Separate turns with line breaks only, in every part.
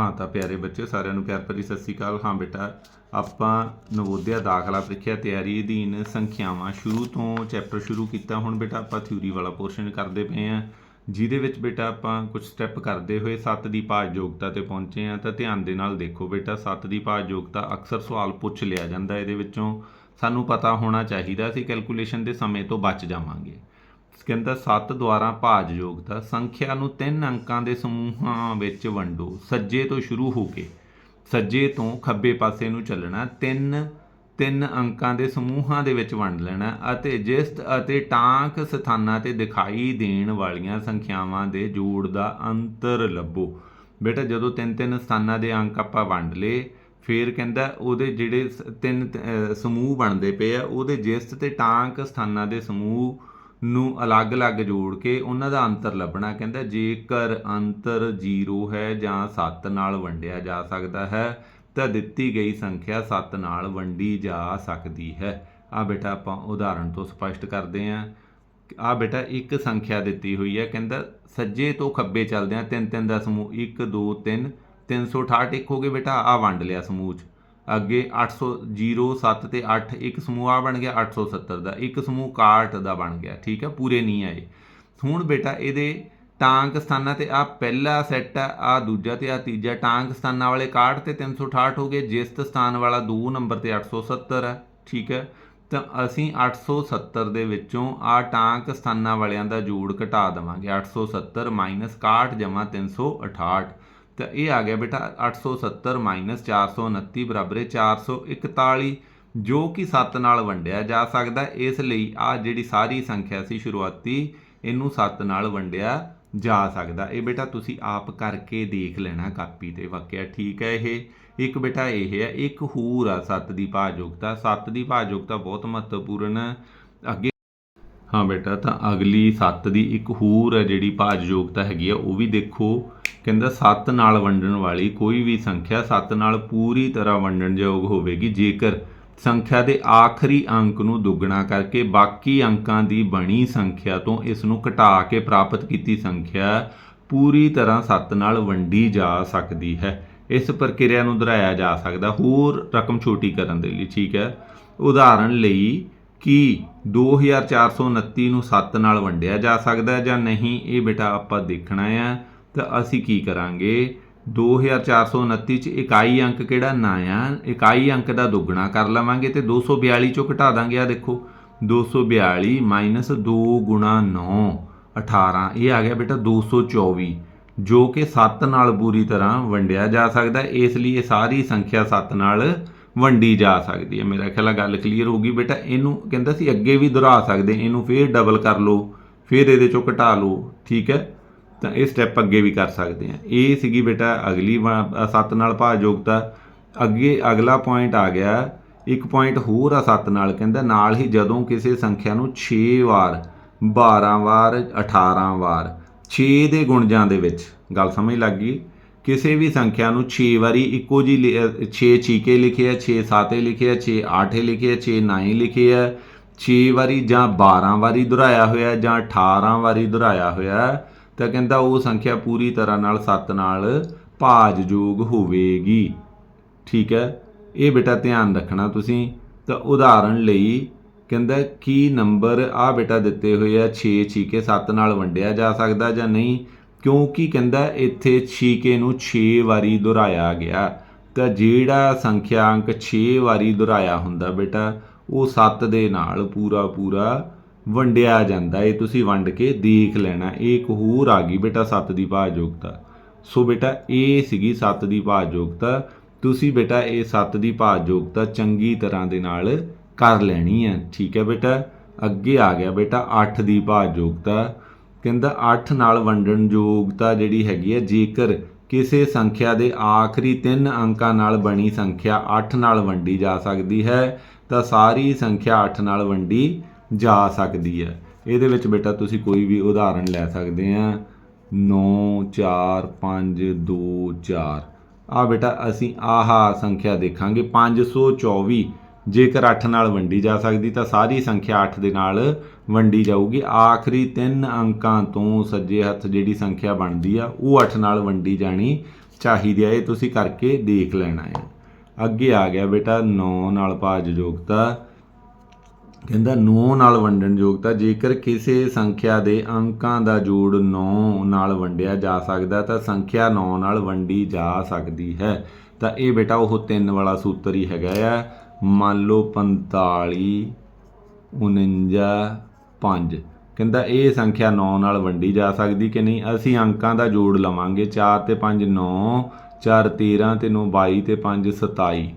ਹਾਂ ਤਾਂ ਪਿਆਰੇ ਬੱਚੇ ਸਾਰਿਆਂ ਨੂੰ ਪਿਆਰ ਭਰੀ ਸਤਿ ਸ੍ਰੀ ਅਕਾਲ। ਹਾਂ ਬੇਟਾ, ਆਪਾਂ ਨਵੋਦਿਆ ਦਾਖਲਾ ਪ੍ਰੀਖਿਆ ਤਿਆਰੀ ਅਧੀਨ ਸੰਖਿਆਵਾਂ ਸ਼ੁਰੂ ਤੋਂ ਚੈਪਟਰ ਸ਼ੁਰੂ ਕੀਤਾ। ਹੁਣ ਬੇਟਾ ਆਪਾਂ ਥਿਊਰੀ ਵਾਲਾ ਪੋਰਸ਼ਨ ਕਰਦੇ ਪਏ ਆ ਜਿਹਦੇ ਵਿੱਚ ਬੇਟਾ ਆਪਾਂ ਕੁਝ ਸਟੈਪ ਕਰਦੇ ਹੋਏ 7 ਦੀ ਭਾਜ ਯੋਗਤਾ ਤੇ ਪਹੁੰਚੇ ਆ ਤਾਂ ਧਿਆਨ ਦੇ ਨਾਲ ਦੇਖੋ ਬੇਟਾ 7 ਦੀ ਭਾਜ ਯੋਗਤਾ ਅਕਸਰ ਸਵਾਲ ਪੁੱਛ ਲਿਆ ਜਾਂਦਾ ਇਹਦੇ ਵਿੱਚੋਂ। ਸਾਨੂੰ ਪਤਾ ਹੋਣਾ ਚਾਹੀਦਾ ਸੀ ਕੈਲਕੂਲੇਸ਼ਨ ਦੇ ਸਮੇਂ ਤੋਂ ਬਚ ਜਾਵਾਂਗੇ। ਕਹਿੰਦਾ 7 ਦੁਆਰਾ ਭਾਜ ਯੋਗਤਾ ਸੰਖਿਆ ਨੂੰ ਤਿੰਨ ਅੰਕਾਂ ਦੇ ਸਮੂਹਾਂ ਵਿੱਚ ਵੰਡੋ। ਸੱਜੇ ਤੋਂ ਸ਼ੁਰੂ ਹੋ ਕੇ ਸੱਜੇ ਤੋਂ ਖੱਬੇ ਪਾਸੇ ਨੂੰ ਚੱਲਣਾ, ਤਿੰਨ ਤਿੰਨ ਅੰਕਾਂ ਦੇ ਸਮੂਹਾਂ ਦੇ ਵਿੱਚ ਵੰਡ ਲੈਣਾ ਅਤੇ ਜਿਸਤ ਅਤੇ ਟਾਂਕ ਸਥਾਨਾਂ ਤੇ ਦਿਖਾਈ ਦੇਣ ਵਾਲੀਆਂ ਸੰਖਿਆਵਾਂ ਦੇ ਜੋੜ ਦਾ ਅੰਤਰ ਲੱਭੋ। ਬੇਟਾ, ਜਦੋਂ ਤਿੰਨ ਤਿੰਨ ਸਥਾਨਾਂ ਦੇ ਅੰਕ ਆਪਾਂ ਵੰਡ ਲਏ, ਫਿਰ ਕਹਿੰਦਾ ਉਹਦੇ ਜਿਹੜੇ ਸ- ਤਿੰਨ ਸਮੂਹ ਬਣਦੇ ਪਏ ਆ, ਉਹਦੇ ਜਿਸਤ ਤੇ ਟਾਂਕ ਸਥਾਨਾਂ ਦੇ ਸਮੂਹ ਨੂੰ ਅਲੱਗ-ਅਲੱਗ ਜੋੜ ਕੇ ਉਹਨਾਂ ਦਾ ਅੰਤਰ ਲੱਭਣਾ ਕਹਿੰਦਾ ਜੇਕਰ ਅੰਤਰ 0 ਹੈ ਜਾਂ 7 ਨਾਲ ਵੰਡਿਆ ਜਾ ਸਕਦਾ ਹੈ, ਤਾਂ ਦਿੱਤੀ ਗਈ ਸੰਖਿਆ 7 ਨਾਲ ਵੰਡੀ ਜਾ ਸਕਦੀ ਹੈ। ਆ ਬੇਟਾ ਆਪਾਂ ਉਦਾਹਰਣ ਤੋਂ ਸਪਸ਼ਟ ਕਰਦੇ ਹਾਂ। ਆ ਬੇਟਾ ਇੱਕ ਸੰਖਿਆ ਦਿੱਤੀ ਹੋਈ ਹੈ, ਕਹਿੰਦਾ ਸੱਜੇ ਤੋਂ ਖੱਬੇ ਚੱਲਦੇ ਆ ਤਿੰਨ ਤਿੰਨ ਦਾ ਸਮੂਹ 1 2 3 368 ਇੱਕ ਹੋ ਗਏ ਬੇਟਾ ਆ ਵੰਡ ਲਿਆ ਸਮੂਹ ਚ। ਅੱਗੇ 800 0 7 ਤੇ 8 ਇੱਕ ਸਮੂਹ ਆ ਬਣ ਗਿਆ 870 ਦਾ, ਇੱਕ ਸਮੂਹ 61 ਦਾ ਬਣ ਗਿਆ, ਠੀਕ ਹੈ, ਪੂਰੇ ਨਹੀਂ ਆਏ। ਹੁਣ ਬੇਟਾ ਇਹਦੇ ਟਾਂਕ ਸਥਾਨਾਂ ਤੇ ਆ ਪਹਿਲਾ ਸੈੱਟ ਆ ਆ ਦੂਜਾ ਤੇ ਆ ਤੀਜਾ, ਟਾਂਕ ਸਥਾਨਾਂ ਵਾਲੇ 61 ਤੇ 368 ਹੋ ਗਏ, ਜਿਸਤ ਸਥਾਨ ਵਾਲਾ 2 ਨੰਬਰ ਤੇ 870 ਹੈ ਠੀਕ ਹੈ। ਤਾਂ ਅਸੀਂ 870 ਦੇ ਵਿੱਚੋਂ ਆ ਟਾਂਕ ਸਥਾਨਾਂ ਵਾਲਿਆਂ ਦਾ ਜੋੜ ਘਟਾ ਦੇਵਾਂਗੇ 870 61 ਜਮਾ 368 ਤਾਂ ਇਹ ਆ ਗਿਆ ਬੇਟਾ 870 429 ਬਰਾਬਰ ਹੈ 441 ਜੋ ਕਿ 7 ਨਾਲ ਵੰਡਿਆ ਜਾ ਸਕਦਾ ਇਸ ਲਈ ਆ ਜਿਹੜੀ ਸਾਰੀ ਸੰਖਿਆ ਸੀ ਸ਼ੁਰੂਆਤੀ, ਇਹਨੂੰ 7 ਨਾਲ ਵੰਡਿਆ ਜਾ ਸਕਦਾ। ਇਹ ਬੇਟਾ ਤੁਸੀਂ ਆਪ ਕਰਕੇ ਦੇਖ ਲੈਣਾ ਕਾਪੀ ਤੇ ਵਾਕਿਆ ਠੀਕ ਹੈ ਇਹ। ਇੱਕ ਬੇਟਾ ਇਹ ਹੈ, ਇੱਕ ਹੋਰ ਆ 7 ਦੀ ਭਾਜਯੋਗਤਾ 7 ਦੀ ਭਾਜਯੋਗਤਾ ਬਹੁਤ ਮਹੱਤਵਪੂਰਨ ਹੈ। ਅੱਗੇ ਹਾਂ ਬੇਟਾ, ਤਾਂ ਅਗਲੀ 7 ਦੀ ਇੱਕ ਹੋਰ ਹੈ ਜਿਹੜੀ ਭਾਜ ਯੋਗਤਾ ਹੈਗੀ ਆ, ਉਹ ਵੀ ਦੇਖੋ। ਕਹਿੰਦਾ 7 ਨਾਲ ਵੰਡਣ ਵਾਲੀ ਕੋਈ ਵੀ ਸੰਖਿਆ 7 ਨਾਲ ਪੂਰੀ ਤਰ੍ਹਾਂ ਵੰਡਣਯੋਗ ਹੋਵੇਗੀ। ਜੇਕਰ ਸੰਖਿਆ ਦੇ ਆਖਰੀ ਅੰਕ ਨੂੰ ਦੁੱਗਣਾ ਕਰਕੇ ਬਾਕੀ ਅੰਕਾਂ ਦੀ ਬਣੀ ਸੰਖਿਆ ਤੋਂ ਇਸ ਨੂੰ ਘਟਾ ਕੇ ਪ੍ਰਾਪਤ ਕੀਤੀ ਸੰਖਿਆ ਪੂਰੀ ਤਰ੍ਹਾਂ 7 ਨਾਲ ਵੰਡੀ ਜਾ ਸਕਦੀ ਹੈ। ਇਸ ਪ੍ਰਕਿਰਿਆ ਨੂੰ ਦੁਹਰਾਇਆ ਜਾ ਸਕਦਾ। ਹੋਰ ਰਕਮ ਛੋਟੀ ਕਰਨ ਦੇ ਲਈ, ਠੀਕ ਹੈ। ਉਦਾਹਰਣ ਲਈ ਕੀ 2429 ਨੂੰ 7 ਨਾਲ ਵੰਡਿਆ ਜਾ ਸਕਦਾ ਹੈ ਜਾਂ ਨਹੀਂ, ਇਹ ਬੇਟਾ ਆਪਾਂ ਦੇਖਣਾ ਆ। ਤਾਂ ਅਸੀਂ ਕੀ ਕਰਾਂਗੇ? 2429 ਚ ਇਕਾਈ ਅੰਕ ਕਿਹੜਾ? ਨਾ ਆ ਇਕਾਈ ਅੰਕ ਦਾ ਦੁੱਗਣਾ ਕਰ ਲਵਾਂਗੇ ਤੇ 242 ਚੋਂ ਘਟਾ ਦਾਂਗੇ। ਆ ਦੇਖੋ 242 2 ਗੁਣਾ 9 18 ਇਹ ਆ ਗਿਆ ਬੇਟਾ 224 ਜੋ ਕਿ 7 ਨਾਲ ਪੂਰੀ ਤਰ੍ਹਾਂ ਵੰਡਿਆ ਜਾ ਸਕਦਾ ਇਸ ਲਈ ਇਹ ਸਾਰੀ ਸੰਖਿਆ 7 ਨਾਲ ਵੰਡੀ ਜਾ ਸਕਦੀ ਹੈ। ਮੇਰਾ ਖਿਆਲ ਆ ਗੱਲ ਕਲੀਅਰ ਹੋ ਗਈ ਬੇਟਾ। ਇਹਨੂੰ ਕਹਿੰਦਾ ਸੀ ਅੱਗੇ ਵੀ ਦੁਹਰਾ ਸਕਦੇ। ਇਹਨੂੰ ਫੇਰ ਡਬਲ ਕਰ ਲਓ, ਫਿਰ ਇਹਦੇ ਚੋਂ ਘਟਾ ਲਓ। ਠੀਕ ਹੈ? ਤਾਂ ਇਹ ਸਟੈਪ ਅੱਗੇ ਵੀ ਕਰ ਸਕਦੇ ਆ। ਇਹ ਸੀਗੀ ਬੇਟਾ ਅਗਲੀ 7 ਨਾਲ ਭਾਜ ਯੋਗਤਾ ਅੱਗੇ ਅਗਲਾ ਪੁਆਇੰਟ ਆ ਗਿਆ। ਇੱਕ ਪੁਆਇੰਟ ਹੋਰ ਆ 7 ਨਾਲ, ਕਹਿੰਦਾ ਨਾਲ ਹੀ ਜਦੋਂ ਕਿਸੇ ਸੰਖਿਆ ਨੂੰ 6 ਵਾਰ 12 ਵਾਰ 18 ਵਾਰ 6 ਦੇ ਗੁਣਜਾਂ ਦੇ ਵਿੱਚ, ਗੱਲ ਸਮਝ ਲੱਗ ਗਈ? ਕਿਸੇ ਵੀ ਸੰਖਿਆ ਨੂੰ 6 ਵਾਰੀ ਇੱਕੋ ਜੀ 6 ਛੀਕੇ ਲਿਖੇ ਆ 6 ਸਾਤੇ ਲਿਖੇ ਆ 6 ਆਠੇ ਲਿਖੇ ਆ 6 ਨਾਈ ਲਿਖੇ ਆ 6 ਵਾਰੀ ਜਾਂ 12 ਵਾਰੀ ਦੁਹਰਾਇਆ ਹੋਇਆ ਜਾਂ 18 ਵਾਰੀ ਦੁਹਰਾਇਆ ਹੋਇਆ ਤਾਂ ਕਹਿੰਦਾ ਉਹ ਸੰਖਿਆ ਪੂਰੀ ਤਰ੍ਹਾਂ ਨਾਲ 7 ਨਾਲ ਭਾਜਯੋਗ ਹੋਵੇਗੀ। ਠੀਕ ਹੈ? ਇਹ ਬੇਟਾ ਧਿਆਨ ਰੱਖਣਾ ਤੁਸੀਂ। ਤਾਂ ਉਦਾਹਰਣ ਲਈ ਕਹਿੰਦਾ, ਕੀ ਨੰਬਰ ਆ ਬੇਟਾ ਦਿੱਤੇ ਹੋਏ ਆ? 6 ਛੀਕੇ 7 ਨਾਲ ਵੰਡਿਆ ਜਾ ਸਕਦਾ ਜਾਂ ਨਹੀਂ? ਕਿਉਂਕਿ ਕਹਿੰਦਾ, ਇੱਥੇ ਛੀਕੇ ਨੂੰ 6 ਵਾਰੀ ਦੁਹਰਾਇਆ ਗਿਆ। ਤਾਂ ਜਿਹੜਾ ਸੰਖਿਆ ਅੰਕ 6 ਵਾਰੀ ਦੁਹਰਾਇਆ ਹੁੰਦਾ ਬੇਟਾ, ਉਹ 7 ਦੇ ਨਾਲ ਪੂਰਾ ਪੂਰਾ ਵੰਡਿਆ ਜਾਂਦਾ, ਇਹ ਤੁਸੀਂ ਵੰਡ ਕੇ ਦੇਖ ਲੈਣਾ। ਇਹ ਇੱਕ ਹੋਰ ਆ ਗਈ ਬੇਟਾ, ਸੱਤ ਦੀ ਭਾਜਯੋਗਤਾ ਸੋ ਬੇਟਾ, ਇਹ ਸੀਗੀ ਸੱਤ ਦੀ ਭਾਜਯੋਗਤਾ ਤੁਸੀਂ ਬੇਟਾ, ਇਹ ਸੱਤ ਦੀ ਭਾਜਯੋਗਤਾ ਚੰਗੀ ਤਰ੍ਹਾਂ ਦੇ ਨਾਲ ਕਰ ਲੈਣੀ ਹੈ। ਠੀਕ ਹੈ ਬੇਟਾ? ਅੱਗੇ ਆ ਗਿਆ ਬੇਟਾ 8 ਦੀ ਭਾਜਯੋਗਤਾ ਕਹਿੰਦਾ 8 ਨਾਲ ਵੰਡਣ ਯੋਗਤਾ ਜਿਹੜੀ ਹੈਗੀ ਹੈ, ਜੇਕਰ ਕਿਸੇ ਸੰਖਿਆ ਦੇ ਆਖਰੀ ਤਿੰਨ ਅੰਕਾਂ ਨਾਲ ਬਣੀ ਸੰਖਿਆ 8 ਨਾਲ ਵੰਡੀ ਜਾ ਸਕਦੀ ਹੈ, ਤਾਂ ਸਾਰੀ ਸੰਖਿਆ 8 ਨਾਲ ਵੰਡੀ ਜਾ ਸਕਦੀ ਹੈ। ਇਹਦੇ ਵਿੱਚ ਬੇਟਾ ਤੁਸੀਂ ਕੋਈ ਵੀ ਉਦਾਹਰਣ ਲੈ ਸਕਦੇ ਆ। 9 4 5 2 4 ਆ ਬੇਟਾ ਅਸੀਂ ਆਹ ਸੰਖਿਆ ਦੇਖਾਂਗੇ। 524 ਜੇਕਰ 8 ਨਾਲ ਵੰਡੀ ਜਾ ਸਕਦੀ ਤਾਂ ਸਾਰੀ ਸੰਖਿਆ 8 ਦੇ ਨਾਲ ਵੰਡੀ ਜਾਊਗੀ। ਆਖਰੀ ਤਿੰਨ ਅੰਕਾਂ ਤੋਂ ਸੱਜੇ ਹੱਥ ਜਿਹੜੀ ਸੰਖਿਆ ਬਣਦੀ ਆ, ਉਹ 8 ਨਾਲ ਵੰਡੀ ਜਾਣੀ ਚਾਹੀਦੀ ਹੈ ਇਹ ਤੁਸੀਂ ਕਰਕੇ ਦੇਖ ਲੈਣਾ ਹੈ ਅੱਗੇ ਆ ਗਿਆ ਬੇਟਾ। 9 ਨਾਲ ਭਾਜਯੋਗਤਾ। ਕਹਿੰਦਾ 9 ਨਾਲ ਵੰਡਣ ਯੋਗਤਾ, ਜੇਕਰ ਕਿਸੇ ਸੰਖਿਆ ਦੇ ਅੰਕਾਂ ਦਾ ਜੋੜ 9 ਨਾਲ ਵੰਡਿਆ ਜਾ ਸਕਦਾ, ਤਾਂ ਸੰਖਿਆ 9 ਨਾਲ ਵੰਡੀ ਜਾ ਸਕਦੀ ਹੈ। ਤਾਂ ਇਹ ਬੇਟਾ ਉਹ ਤਿੰਨ ਵਾਲਾ ਸੂਤਰ ਹੀ ਹੈਗਾ ਆ। ਮੰਨ ਲਓ 45 49 5 ਕਹਿੰਦਾ, ਇਹ ਸੰਖਿਆ 9 ਨਾਲ ਵੰਡੀ ਜਾ ਸਕਦੀ ਕਿ ਨਹੀਂ? ਅਸੀਂ ਅੰਕਾਂ ਦਾ ਜੋੜ ਲਵਾਂਗੇ 4 ਤੇ 5 9 4 13 ਤੇ 9 22 ਤੇ 5 27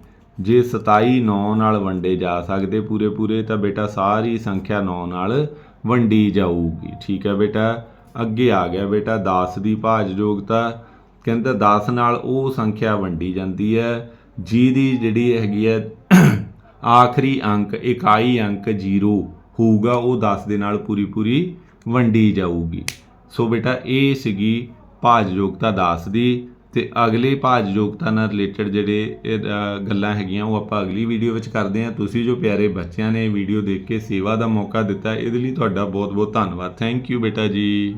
ਜੇ 27 9 ਨਾਲ ਵੰਡੇ ਜਾ ਸਕਦੇ ਪੂਰੇ ਪੂਰੇ, ਤਾਂ ਬੇਟਾ ਸਾਰੀ ਸੰਖਿਆ 9 ਨਾਲ ਵੰਡੀ ਜਾਊਗੀ। ਠੀਕ ਹੈ ਬੇਟਾ? ਅੱਗੇ ਆ ਗਿਆ ਬੇਟਾ 10 ਦੀ ਭਾਜਯੋਗਤਾ ਕਹਿੰਦਾ 10 ਨਾਲ ਉਹ ਸੰਖਿਆ ਵੰਡੀ ਜਾਂਦੀ ਹੈ, ਜਿਹਦੀ ਜਿਹੜੀ ਹੈਗੀ ਹੈ ਆਖਰੀ ਅੰਕ, ਇਕਾਈ ਅੰਕ 0 ਹੋਊਗਾ, ਉਹ 10 ਦੇ ਨਾਲ ਪੂਰੀ ਪੂਰੀ ਵੰਡੀ ਜਾਊਗੀ। ਸੋ ਬੇਟਾ, ਇਹ ਸੀਗੀ ਭਾਜਯੋਗਤਾ 10 ਦੀ ਤੇ ਅਗਲੇ ਭਾਜਯੋਗਤਾ ਨਾਲ ਰਿਲੇਟਡ ਜਿਹੜੇ ਇਹ, ਗੱਲਾਂ ਹੈਗੀਆਂ ਉਹ ਆਪਾਂ ਅਗਲੀ ਵੀਡੀਓ ਵਿੱਚ ਕਰਦੇ ਹਾਂ। ਤੁਸੀਂ ਜੋ ਪਿਆਰੇ ਬੱਚਿਆਂ ਨੇ ਵੀਡੀਓ ਦੇਖ ਕੇ ਸੇਵਾ ਦਾ ਮੌਕਾ ਦਿੱਤਾ ਇਹਦੇ ਲਈ ਤੁਹਾਡਾ ਬਹੁਤ ਬਹੁਤ ਧੰਨਵਾਦ। ਥੈਂਕ ਯੂ ਬੇਟਾ ਜੀ।